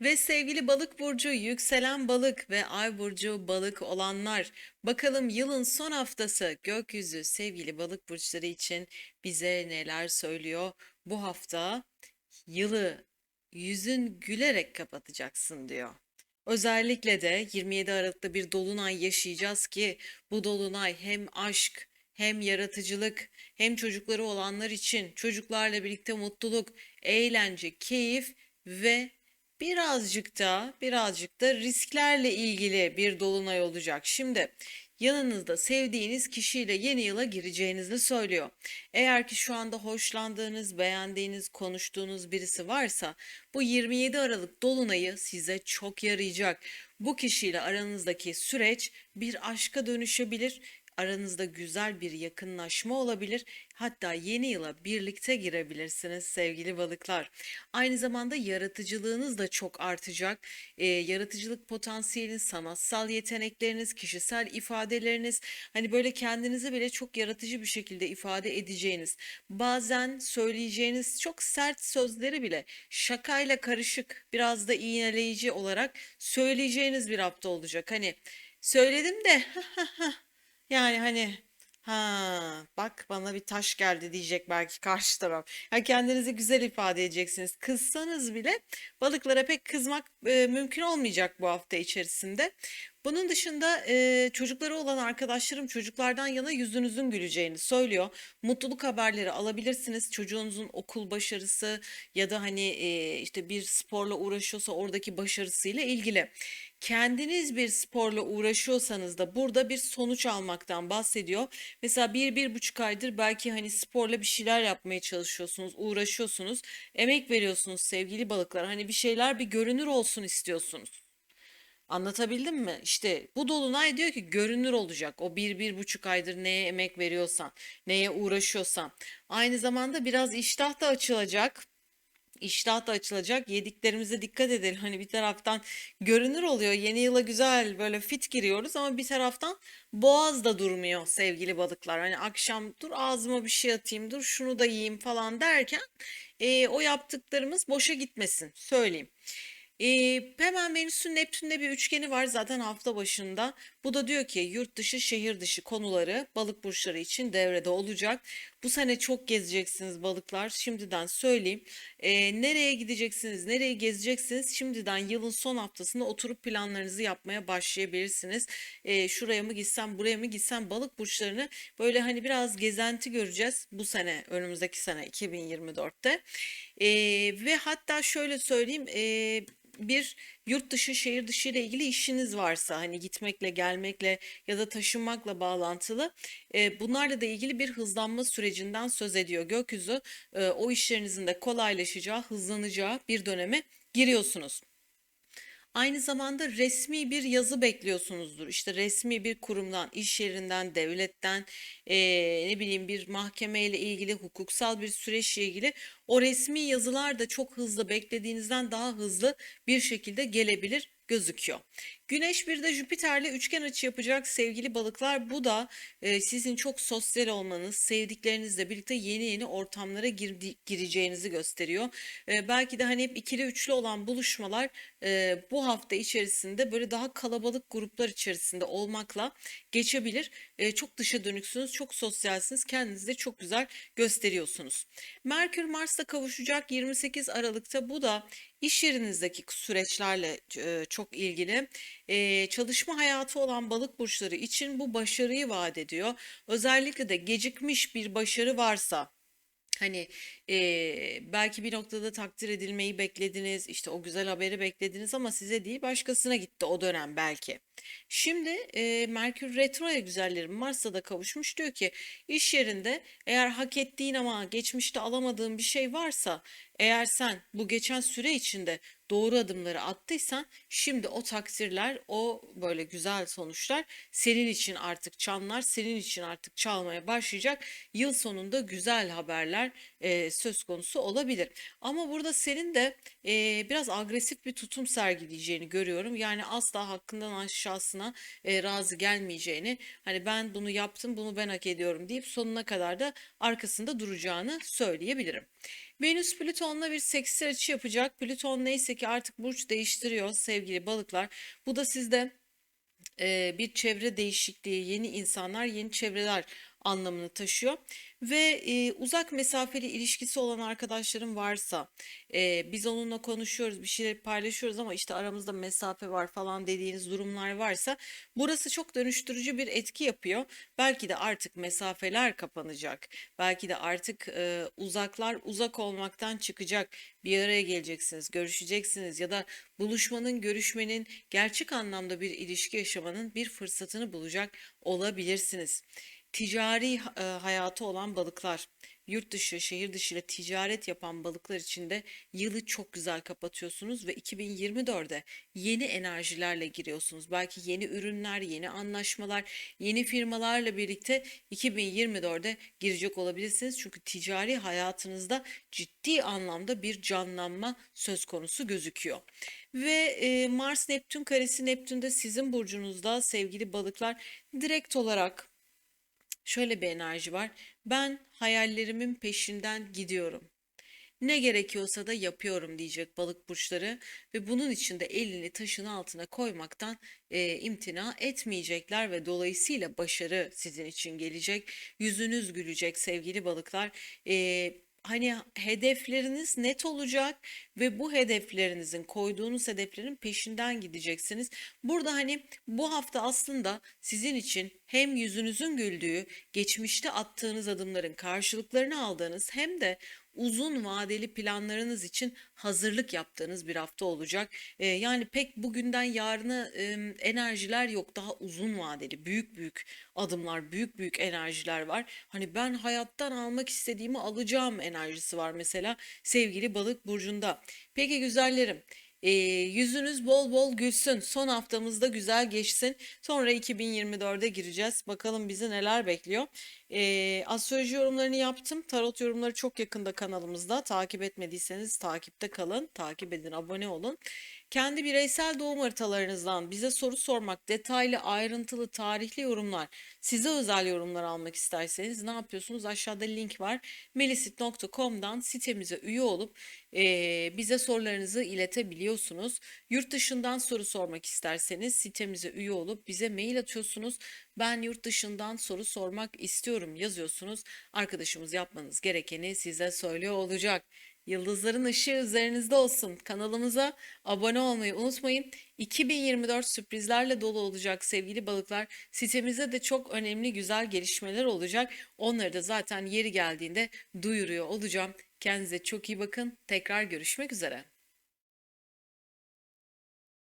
Ve sevgili balık burcu, yükselen balık ve ay burcu balık olanlar, bakalım yılın son haftası gökyüzü sevgili balık burçları için bize neler söylüyor? Bu hafta yılı yüzün gülerek kapatacaksın diyor. Özellikle de 27 Aralık'ta bir dolunay yaşayacağız ki bu dolunay hem aşk hem yaratıcılık hem çocukları olanlar için çocuklarla birlikte mutluluk, eğlence, keyif ve birazcık da birazcık da risklerle ilgili bir dolunay olacak. Şimdi yanınızda sevdiğiniz kişiyle yeni yıla gireceğinizi söylüyor. Eğer ki şu anda hoşlandığınız, beğendiğiniz, konuştuğunuz birisi varsa bu 27 Aralık dolunayı size çok yarayacak. Bu kişiyle aranızdaki süreç bir aşka dönüşebilir. Aranızda güzel bir yakınlaşma olabilir. Hatta yeni yıla birlikte girebilirsiniz sevgili balıklar. Aynı zamanda yaratıcılığınız da çok artacak. Ee, yaratıcılık potansiyeliniz, sanatsal yetenekleriniz, kişisel ifadeleriniz, hani böyle kendinizi bile çok yaratıcı bir şekilde ifade edeceğiniz, bazen söyleyeceğiniz çok sert sözleri bile şakayla karışık, biraz da iğneleyici olarak söyleyeceğiniz bir hafta olacak. Hani söyledim de yani hani ha bak bana bir taş geldi diyecek belki karşı taraf. Ya kendinizi güzel ifade edeceksiniz. Kızsanız bile balıklara pek kızmak e, mümkün olmayacak bu hafta içerisinde. Bunun dışında e, çocukları olan arkadaşlarım çocuklardan yana yüzünüzün güleceğini söylüyor. Mutluluk haberleri alabilirsiniz. Çocuğunuzun okul başarısı ya da hani e, işte bir sporla uğraşıyorsa oradaki başarısıyla ilgili. Kendiniz bir sporla uğraşıyorsanız da burada bir sonuç almaktan bahsediyor. Mesela bir, bir buçuk aydır belki hani sporla bir şeyler yapmaya çalışıyorsunuz, uğraşıyorsunuz, emek veriyorsunuz sevgili balıklar. Hani bir şeyler bir görünür olsun istiyorsunuz. Anlatabildim mi? İşte bu dolunay diyor ki görünür olacak. O bir, bir buçuk aydır neye emek veriyorsan, neye uğraşıyorsan. Aynı zamanda biraz iştah da açılacak. İştah da açılacak. Yediklerimize dikkat edelim. Hani bir taraftan görünür oluyor. Yeni yıla güzel böyle fit giriyoruz ama bir taraftan boğaz da durmuyor sevgili balıklar. Hani akşam dur ağzıma bir şey atayım, dur şunu da yiyeyim falan derken e, o yaptıklarımız boşa gitmesin söyleyeyim. Ee, hemen Venüs'ün Neptün'de bir üçgeni var zaten hafta başında. Bu da diyor ki yurt dışı şehir dışı konuları balık burçları için devrede olacak. Bu sene çok gezeceksiniz balıklar. Şimdiden söyleyeyim. Ee, nereye gideceksiniz, nereye gezeceksiniz? Şimdiden yılın son haftasında oturup planlarınızı yapmaya başlayabilirsiniz. Ee, şuraya mı gitsem, buraya mı gitsem balık burçlarını böyle hani biraz gezenti göreceğiz bu sene, önümüzdeki sene 2024'te. Ee, ve hatta şöyle söyleyeyim, ee, bir yurt dışı, şehir dışı ile ilgili işiniz varsa hani gitmekle, gelmekle ya da taşınmakla bağlantılı e, bunlarla da ilgili bir hızlanma sürecinden söz ediyor. Gökyüzü e, o işlerinizin de kolaylaşacağı, hızlanacağı bir döneme giriyorsunuz. Aynı zamanda resmi bir yazı bekliyorsunuzdur. İşte resmi bir kurumdan, iş yerinden, devletten, eee, ne bileyim bir mahkemeyle ilgili, hukuksal bir süreçle ilgili o resmi yazılar da çok hızlı beklediğinizden daha hızlı bir şekilde gelebilir gözüküyor. Güneş bir de Jüpiter'le üçgen açı yapacak sevgili balıklar. Bu da e, sizin çok sosyal olmanız, sevdiklerinizle birlikte yeni yeni ortamlara girdi, gireceğinizi gösteriyor. E, belki de hani hep ikili üçlü olan buluşmalar e, bu hafta içerisinde böyle daha kalabalık gruplar içerisinde olmakla geçebilir. E, çok dışa dönüksünüz, çok sosyalsiniz, kendinizi de çok güzel gösteriyorsunuz. Merkür Mars'ta kavuşacak 28 Aralık'ta bu da iş yerinizdeki süreçlerle e, çok ilgili. E, çalışma hayatı olan balık burçları için bu başarıyı vaat ediyor. Özellikle de gecikmiş bir başarı varsa Hani eee, belki bir noktada takdir edilmeyi beklediniz, işte o güzel haberi beklediniz ama size değil başkasına gitti o dönem belki. Şimdi eee, Merkür Retro'ya güzellerim Mars'a da kavuşmuş diyor ki iş yerinde eğer hak ettiğin ama geçmişte alamadığın bir şey varsa eğer sen bu geçen süre içinde doğru adımları attıysan şimdi o takdirler, o böyle güzel sonuçlar senin için artık çanlar, senin için artık çalmaya başlayacak. Yıl sonunda güzel haberler e, söz konusu olabilir. Ama burada senin de e, biraz agresif bir tutum sergileyeceğini görüyorum. Yani asla hakkından aşağısına e, razı gelmeyeceğini, hani ben bunu yaptım, bunu ben hak ediyorum deyip sonuna kadar da arkasında duracağını söyleyebilirim. Venüs Plüton'la bir sekstil açı yapacak. Plüton neyse ki artık burç değiştiriyor sevgili balıklar. Bu da sizde e, bir çevre değişikliği, yeni insanlar, yeni çevreler anlamını taşıyor. Ve e, uzak mesafeli ilişkisi olan arkadaşlarım varsa, e, biz onunla konuşuyoruz, bir şeyler paylaşıyoruz ama işte aramızda mesafe var falan dediğiniz durumlar varsa, burası çok dönüştürücü bir etki yapıyor. Belki de artık mesafeler kapanacak. Belki de artık e, uzaklar uzak olmaktan çıkacak. Bir araya geleceksiniz, görüşeceksiniz ya da buluşmanın, görüşmenin, gerçek anlamda bir ilişki yaşamanın bir fırsatını bulacak olabilirsiniz. Ticari e, hayatı olan balıklar, yurt dışı, şehir dışı ile ticaret yapan balıklar için de yılı çok güzel kapatıyorsunuz ve 2024'de yeni enerjilerle giriyorsunuz. Belki yeni ürünler, yeni anlaşmalar, yeni firmalarla birlikte 2024'de girecek olabilirsiniz. Çünkü ticari hayatınızda ciddi anlamda bir canlanma söz konusu gözüküyor. Ve e, Mars Neptün karesi Neptün'de sizin burcunuzda sevgili balıklar direkt olarak şöyle bir enerji var. Ben hayallerimin peşinden gidiyorum. Ne gerekiyorsa da yapıyorum diyecek balık burçları ve bunun için de elini taşın altına koymaktan e, imtina etmeyecekler ve dolayısıyla başarı sizin için gelecek. Yüzünüz gülecek sevgili balıklar. E, hani hedefleriniz net olacak ve bu hedeflerinizin koyduğunuz hedeflerin peşinden gideceksiniz. Burada hani bu hafta aslında sizin için hem yüzünüzün güldüğü, geçmişte attığınız adımların karşılıklarını aldığınız hem de uzun vadeli planlarınız için hazırlık yaptığınız bir hafta olacak. Ee, yani pek bugünden yarına e, enerjiler yok. Daha uzun vadeli, büyük büyük adımlar, büyük büyük enerjiler var. Hani ben hayattan almak istediğimi alacağım enerjisi var mesela sevgili balık burcunda. Peki güzellerim. E, yüzünüz bol bol gülsün. Son haftamızda güzel geçsin. Sonra 2024'e gireceğiz. Bakalım bizi neler bekliyor. E, astroloji yorumlarını yaptım. Tarot yorumları çok yakında kanalımızda. Takip etmediyseniz takipte kalın. Takip edin, abone olun. Kendi bireysel doğum haritalarınızdan bize soru sormak, detaylı, ayrıntılı, tarihli yorumlar, size özel yorumlar almak isterseniz ne yapıyorsunuz? Aşağıda link var. melisit.com'dan sitemize üye olup e, bize sorularınızı iletebiliyorsunuz. Yurt dışından soru sormak isterseniz sitemize üye olup bize mail atıyorsunuz. Ben yurt dışından soru sormak istiyorum yazıyorsunuz. Arkadaşımız yapmanız gerekeni size söylüyor olacak. Yıldızların ışığı üzerinizde olsun. Kanalımıza abone olmayı unutmayın. 2024 sürprizlerle dolu olacak sevgili balıklar. Sitemizde de çok önemli güzel gelişmeler olacak. Onları da zaten yeri geldiğinde duyuruyor olacağım. Kendinize çok iyi bakın. Tekrar görüşmek üzere.